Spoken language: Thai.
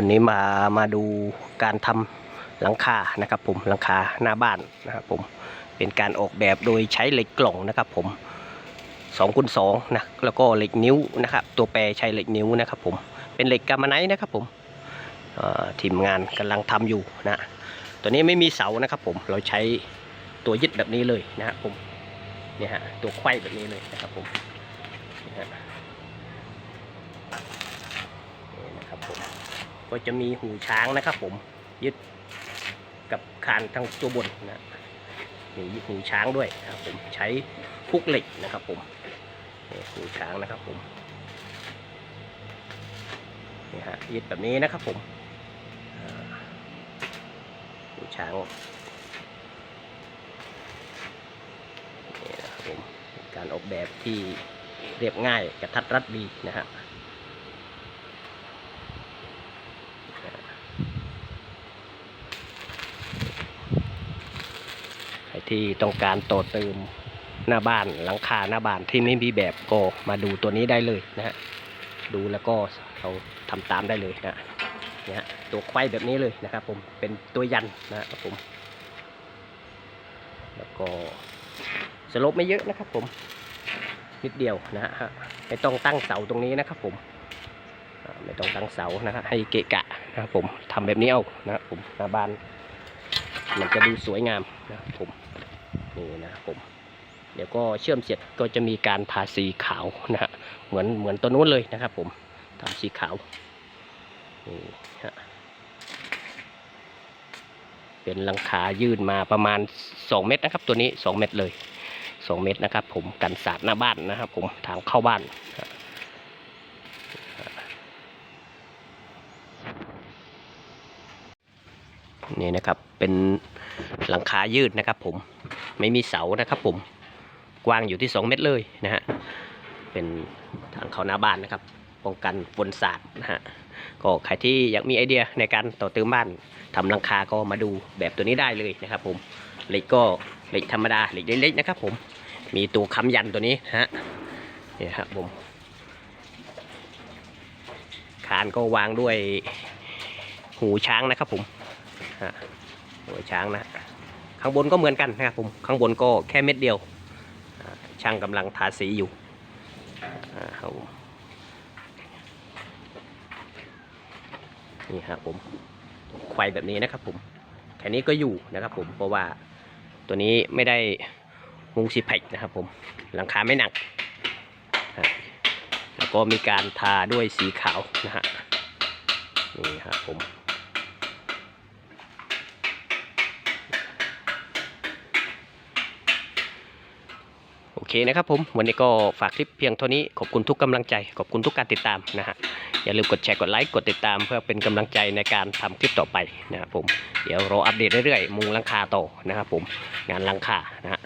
ันนี้มามาดูการทำหลังคานะครับผมหลังคาหน้าบ้านนะครับผมเป็นการออกแบบโดยใช้เหล็กกล่องนะครับผม2คูณ2นะแล้วก็เหล็กนิ้วนะครับตัวแปรใช้เหล็กนิ้วนะครับผมเป็นเหล็กกามาไนท์นะครับผมอ่อทีมงานกำลังทำอยู่นะตัวนี้ไม่มีเสานะครับผมเราใช้ตัวยึดแบบนี้เลยนะครับผมเนี่ยฮะตัวไขว้แบบนี้เลยนะครับผมนี่นะครับผม ก็จะมีหูช้างนะครับ ผมยึดกับคานทางตัวบนนะมีหูช้างด้วยนะครับผมใช้พุกเหล็กนะครับ ผมหูช้างนะครับผมนี่ฮะยึดแบบนี้นะครับผมหูช้างนี่นะครับผมการออกแบบที่เรียบง่ายกระทัดรัดดีนะฮะ ใคร ที่ต้องการต่อเติมหน้าบ้านหลังคาหน้าบ้านที่ไม่มีแบบก็มาดูตัวนี้ได้เลยนะฮะดูแล้วก็เราทำตามได้เลยนะเนี่ยตัวไขว้แบบนี้เลยนะครับ ผมเป็นตัวยันนะครับผม แล้วก็สลบไม่เยอะนะครับ ผมนิดเดียวนะฮะไม่ต้องตั้งเสาตรงนี้นะครับผมไม่ต้องตั้งเสานะฮะให้เกะกะนะครับผมทำแบบนี้เอานะครับผมหน้าบ้าน มันจะดูสวยงามนะครับผมนี่นะครับผม เดี๋ยวก็เชื่อมเสร็จก็จะมีการทาสีขาวนะฮะเหมือนเหมือนตัวนู้นเลยนะครับ ผมทาสีขาวนี่ฮะเป็นหลังคายื่นมาประมาณ 2 เมตรนะครับ ตัวนี้ 2 เมตรเลย 2 เมตรนะครับ ผมกันสาดหน้าบ้านนะครับ ผมทางเข้าบ้านฮะ นี่นะครับเป็นหลังคายืดนะครับผมไม่มีเสานะครับผมกว้างอยู่ที่ 2 เมตรเลยนะฮะเป็นทางเข้าหน้าบ้านนะครับป้องกันฝนสาดนะฮะก็ใครที่อยากมีไอเดียในการต่อเติมบ้านทำหลังคาก็มาดูแบบตัวนี้ได้เลยนะครับผมเหล็กก็เหล็กธรรมดาเหล็กเล็กๆนะครับผมมีตัวค้ำยันตัวนี้ฮะนี่ครับผมคานก็วางด้วยหูช้างนะครับผม ฮะหูช้างนะข้างบนก็เหมือนกันนะครับผมข้างบนก็แค่เม็ดเดียว ช่างกำลังทาสีอยู่อ่ครับผมนี่ครับผมไฟแบบนี้นะครับผมแค่นี้ก็อยู่นะครับผมเพราะว่าตัวนี้ไม่ได้มุงซีแพคนะครับผมหลังคาไม่หนักแล้วก็มีการทาด้วยสีขาวนะฮะนี่ครับผม เคนะครับผม วันนี้ก็ฝากคลิปเพียงเท่านี้ ขอบคุณทุกกำลังใจ ขอบคุณทุกการติดตามนะฮะ อย่าลืมกดแชร์กดไลค์กดติดตามเพื่อเป็นกำลังใจในการทำคลิปต่อไปนะครับผม เดี๋ยวรออัปเดตเรื่อยๆ มุงลังคาต่อนะครับผม งานลังคานะฮะ